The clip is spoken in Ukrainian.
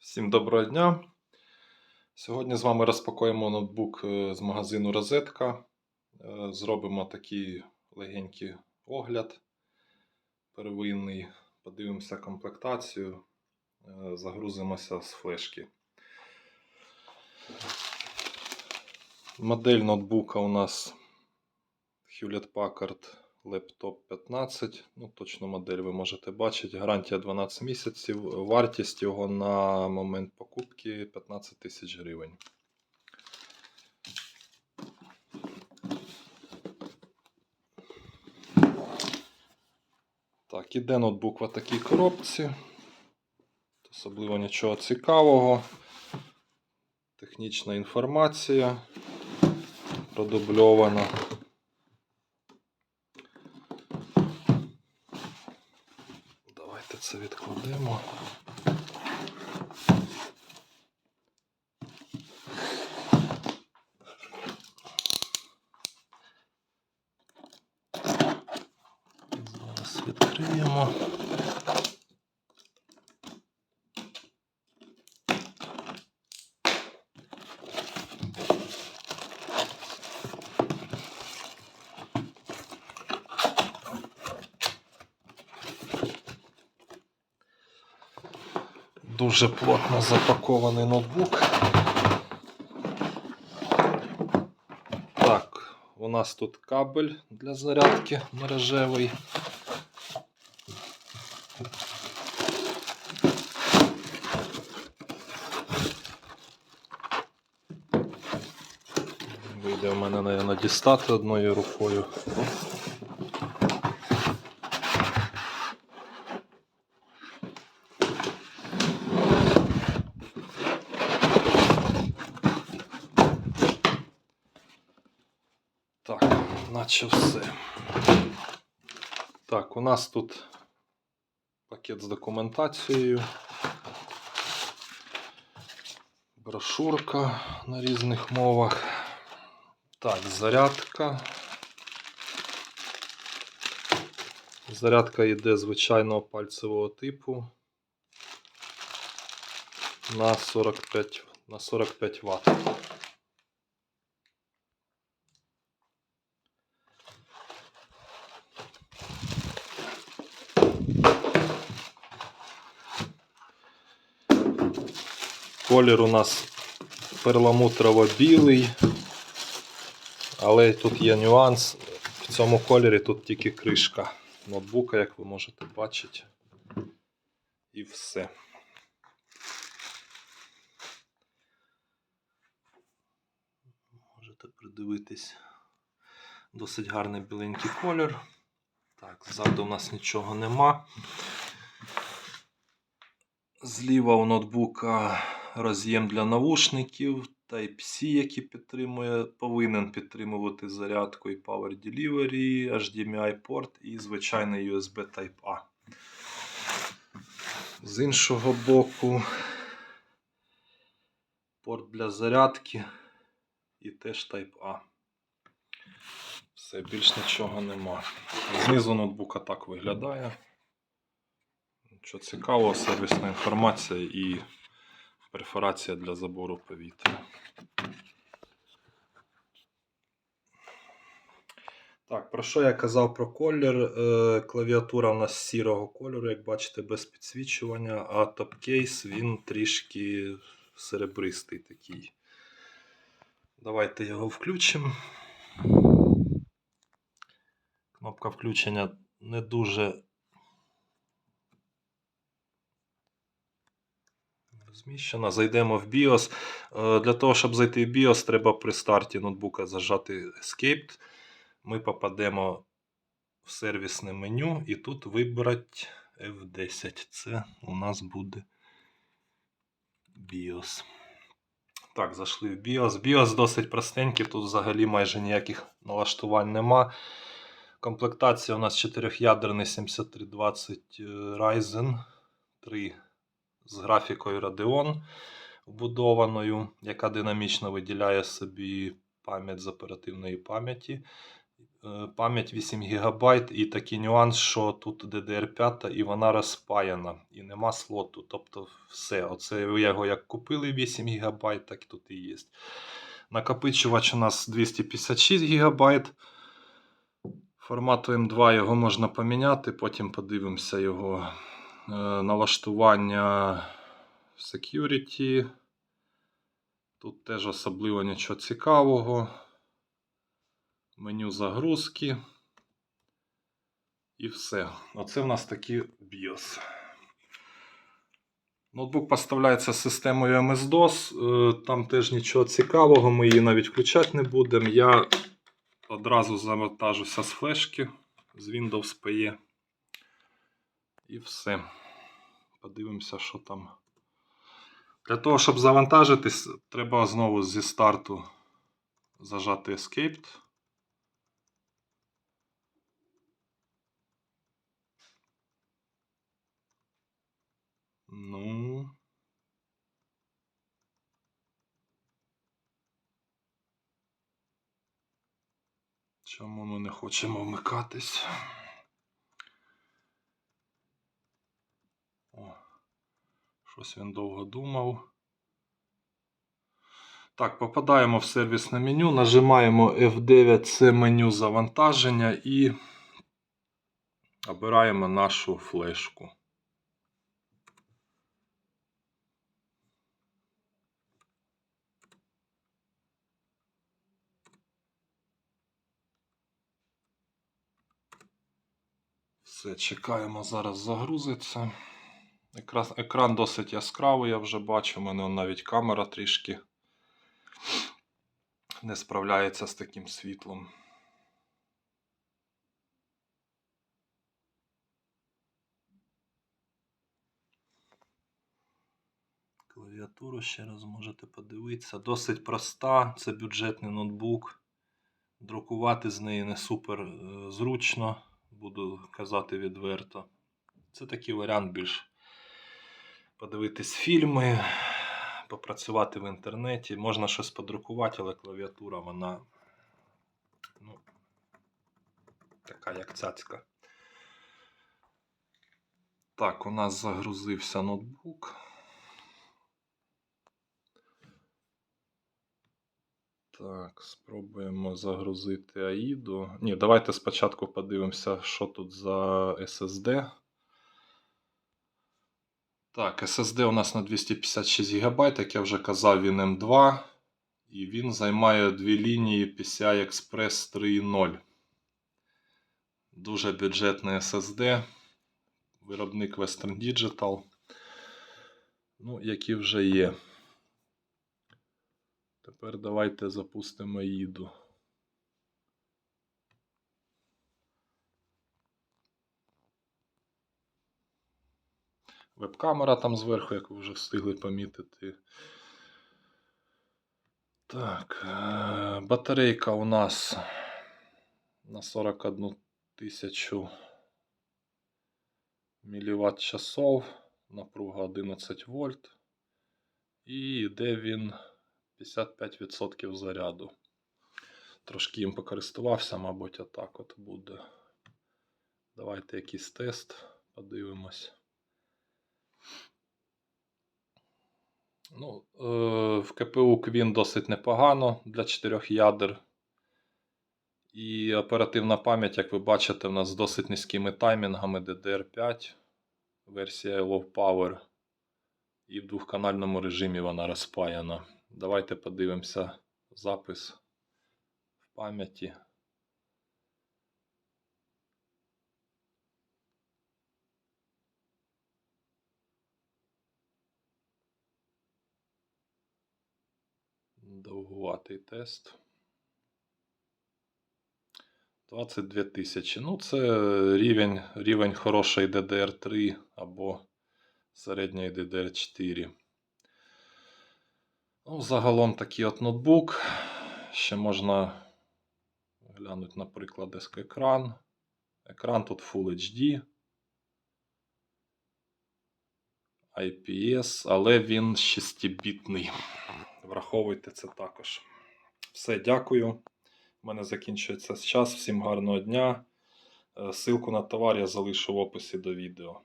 Всім доброго дня. Сьогодні з вами розпакуємо ноутбук е, з магазину Розетка. Е, Зробимо такий легенький огляд первинний. Подивимося комплектацію, е, загрузимося з флешки. Модель ноутбука у нас Hewlett Packard Laptop 15. Ну, точно модель ви можете бачити. Гарантія 12 місяців. Вартість його на момент покупки 15 тисяч гривень. Так, іде ноутбук в такій коробці. Особливо нічого цікавого. Технічна інформація продубльована. Давайте це відкладемо. Зараз відкриємо. Дуже плотно запакований ноутбук. Так, у нас тут кабель для зарядки мережевий. Вийде в мене, мабуть, дістати одною рукою. Так, наче все. Так, у нас тут пакет з документацією. Брошурка на різних мовах. Так, зарядка. Зарядка йде звичайного пальцевого типу на 45, на 45 Вт. Колір у нас перламутрово-білий, але тут є нюанс. В цьому кольорі тут тільки кришка ноутбука, як ви можете бачити. І все. Можете придивитись. Досить гарний біленький колір. Так, ззаду у нас нічого нема. Зліва у ноутбука роз'єм для навушників, Type-C, який підтримує, повинен підтримувати зарядку і Power Delivery, HDMI порт і звичайний USB Type-A. З іншого боку, порт для зарядки і теж Type-A. Все, більш нічого нема. Знизу ноутбука так виглядає. Що цікаво, сервісна інформація і перфорація для забору повітря. Так, про що я казав про колір? Е, клавіатура у нас сірого кольору, як бачите, без підсвічування, а топкейс він трішки серебристий такий. Давайте його включимо. Кнопка включення не дуже Зміщена. Зайдемо в BIOS. Е, Для того, щоб зайти в BIOS, треба при старті ноутбука зажати Escape. Ми попадемо в сервісне меню і тут вибрати F10. Це у нас буде BIOS. Так, зайшли в BIOS. BIOS досить простенький, тут взагалі майже ніяких налаштувань нема. Комплектація у нас 4-ядерний 7320 е, Ryzen 3 з графікою Radeon вбудованою, яка динамічно виділяє собі пам'ять з оперативної пам'яті. Е, Пам'ять 8 ГБ і такий нюанс, що тут DDR5 і вона розпаяна, і нема слоту. Тобто все. Оце ви його як купили 8 ГБ, так тут і є. Накопичувач у нас 256 ГБ. Формату M2 його можна поміняти, потім подивимося його налаштування security. Тут теж особливо нічого цікавого. Меню загрузки. І все. Оце в нас такий BIOS. Ноутбук поставляється з системою MS-DOS. Е, Там теж нічого цікавого, ми її навіть включати не будемо. Я одразу завантажуся з флешки з Windows PE. І все. Подивимося, що там. Для того, щоб завантажитись, треба знову зі старту зажати Escape. Ну. Чому ми не хочемо вмикатись? Щось він довго думав. Так, попадаємо в сервісне меню, нажимаємо F9 це меню завантаження і обираємо нашу флешку. Все, чекаємо, зараз загрузиться. Екран, екран досить яскравий, я вже бачу. У мене навіть камера трішки не справляється з таким світлом. Клавіатуру ще раз можете подивитися. Досить проста, це бюджетний ноутбук. Друкувати з неї не супер е, зручно, буду казати відверто. Це такий варіант більш подивитись фільми, попрацювати в інтернеті. Можна щось подрукувати, але клавіатура вона ну, така як цяцька. Так, у нас загрузився ноутбук. Так, спробуємо загрузити AIDу. Ні, давайте спочатку подивимося, що тут за SSD. Так, SSD у нас на 256 ГБ, як я вже казав, він M2. І він займає дві лінії PCI Express 3.0. Дуже бюджетний SSD. Виробник Western Digital. Ну, які вже є. Тепер давайте запустимо їду. Веб-камера там зверху, як ви вже встигли помітити. Так, е, батарейка у нас на 41 тисячу міліватт часов, напруга 11 вольт. І йде він 55% заряду. Трошки їм покористувався, мабуть, отак от буде. Давайте якийсь тест подивимось. Ну, е, в КПУ Queen досить непогано для 4 ядер. І оперативна пам'ять, як ви бачите, у нас з досить низькими таймінгами DDR5, версія Low Power. І в двохканальному режимі вона розпаяна. Давайте подивимося запис в пам'яті. Довгуватий тест. 22 тисячі. Ну, це рівень, рівень хорошої DDR3 або середньої DDR4. Ну, загалом такий от ноутбук. Ще можна глянути, наприклад, екран. Екран тут Full HD. IPS, але він 6-бітний. Враховуйте це також. Все, дякую. У мене закінчується час. Всім гарного дня. Силку на товар я залишу в описі до відео.